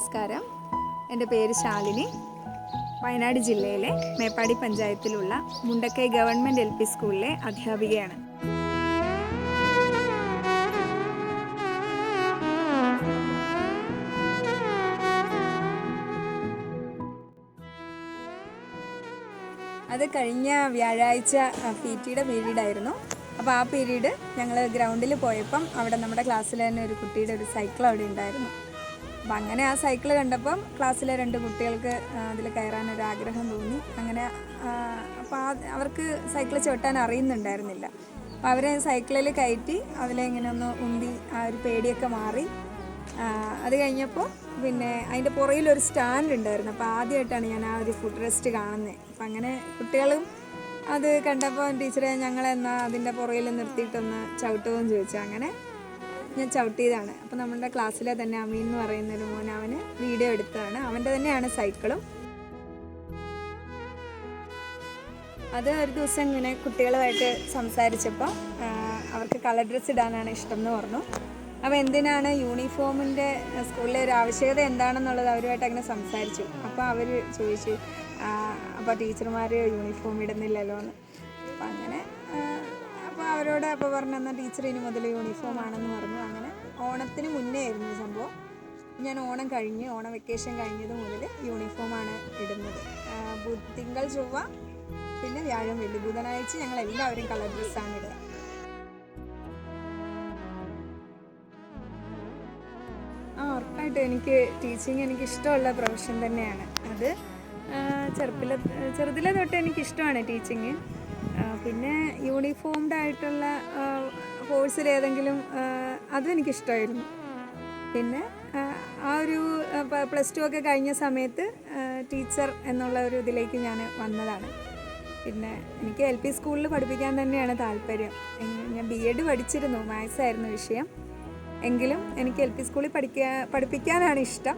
നമസ്കാരം. എന്റെ പേര് ശാലിനി. വയനാട് ജില്ലയിലെ മേപ്പാടി പഞ്ചായത്തിലുള്ള മുണ്ടക്കൈ ഗവൺമെന്റ് എൽ പി സ്കൂളിലെ അധ്യാപികയാണ്. അത് കഴിഞ്ഞ വ്യാഴാഴ്ച പി ടിയുടെ പീരീഡ് ആയിരുന്നു അപ്പോൾ ആ പീരീഡ് ഞങ്ങൾ ഗ്രൗണ്ടിൽ പോയപ്പം അവിടെ നമ്മുടെ ക്ലാസ്സിൽ തന്നെ ഒരു കുട്ടിയുടെ ഒരു സൈക്കിൾ അവിടെ ഉണ്ടായിരുന്നു. അപ്പം അങ്ങനെ ആ സൈക്കിൾ കണ്ടപ്പം ക്ലാസ്സിലെ രണ്ട് കുട്ടികൾക്ക് അതിൽ ഒരു ആഗ്രഹം തോന്നി. അങ്ങനെ അപ്പോൾ അവർക്ക് സൈക്കിൾ ചവിട്ടാൻ അറിയുന്നുണ്ടായിരുന്നില്ല. അപ്പോൾ അവരെ സൈക്കിളിൽ കയറ്റി അതിലെ ഇങ്ങനെ ഒന്ന് ഉന്തി ആ ഒരു പേടിയൊക്കെ മാറി. അത് കഴിഞ്ഞപ്പോൾ പിന്നെ അതിന്റെ പുറയിലൊരു സ്റ്റാൻഡ് ഉണ്ടായിരുന്നു. അപ്പോൾ ആദ്യമായിട്ടാണ് ഞാൻ ആ ഒരു ഫുഡ് റെസ്റ്റ് കാണുന്നത് അപ്പം അങ്ങനെ കുട്ടികളും അത് കണ്ടപ്പോൾ ടീച്ചറെ ഞങ്ങളെന്നാ അതിന്റെ പുറയിൽ നിർത്തിയിട്ടൊന്ന് ചവിട്ടുമെന്ന് ചോദിച്ചു. അങ്ങനെ ഞാൻ ചവിട്ടിയതാണ്. അപ്പോൾ നമ്മുടെ ക്ലാസ്സിലെ തന്നെ അമീൻ എന്ന് പറയുന്ന ഒരു മോൻ അവന് വീഡിയോ എടുത്തതാണ്. അവന്റെ തന്നെയാണ് സൈക്കിളും. അത് ഒരു ദിവസം ഇങ്ങനെ കുട്ടികളുമായിട്ട് സംസാരിച്ചപ്പോൾ അവർക്ക് കളർ ഡ്രസ്സ് ഇടാനാണ് ഇഷ്ടം എന്ന് പറഞ്ഞു. അപ്പോൾ എന്തിനാണ് യൂണിഫോമിന്റെ സ്കൂളിലെ ഒരു ആവശ്യകത എന്താണെന്നുള്ളത് അവരുമായിട്ട് അങ്ങനെ സംസാരിച്ചു. അപ്പോൾ അവർ ചോദിച്ചു അപ്പോൾ ടീച്ചർമാർ യൂണിഫോം ഇടുന്നില്ലല്ലോ എന്ന് അപ്പം അങ്ങനെ അവരോട് അപ്പോൾ പറഞ്ഞു എന്നാൽ ടീച്ചർ ഇനി മുതൽ യൂണിഫോം ആണെന്ന് പറഞ്ഞു. അങ്ങനെ ഓണത്തിന് മുന്നേ ആയിരുന്നു സംഭവം. ഞാൻ ഓണം കഴിഞ്ഞ് ഓണം വെക്കേഷൻ കഴിഞ്ഞത് മുതൽ യൂണിഫോമാണ് ഇടുന്നത്. തിങ്കൾ ചൊവ്വ പിന്നെ വ്യാഴം വെള്ളി. ബുധനാഴ്ച ഞങ്ങൾ എല്ലാവരും കളർ ഡ്രസ്സാണ് ഇടുക. ആ ഉറപ്പായിട്ടും എനിക്ക് ടീച്ചിങ് എനിക്ക് ഇഷ്ടമുള്ള പ്രൊഫഷൻ തന്നെയാണ്. അത് ചെറുപ്പിലെ ചെറുതിലെ തൊട്ട് എനിക്ക് ഇഷ്ടമാണ് ടീച്ചിങ് പിന്നെ യൂണിഫോംഡ് ആയിട്ടുള്ള കോഴ്സിൽ ഏതെങ്കിലും അതും എനിക്കിഷ്ടമായിരുന്നു പിന്നെ ആ, ഒരു പ്ലസ് ടു ഒക്കെ കഴിഞ്ഞ സമയത്ത് ടീച്ചർ എന്നുള്ള ഒരു ഇതിലേക്ക് ഞാൻ വന്നതാണ്. പിന്നെ എനിക്ക് എൽ പി സ്കൂളിൽ പഠിപ്പിക്കാൻ തന്നെയാണ് താല്പര്യം. ഞാൻ ബി എഡ് പഠിച്ചിരുന്നു മാത്സ് ആയിരുന്നു വിഷയം. എങ്കിലും എനിക്ക് എൽ പി സ്കൂളിൽ പഠിക്കാൻ പഠിപ്പിക്കാനാണ് ഇഷ്ടം.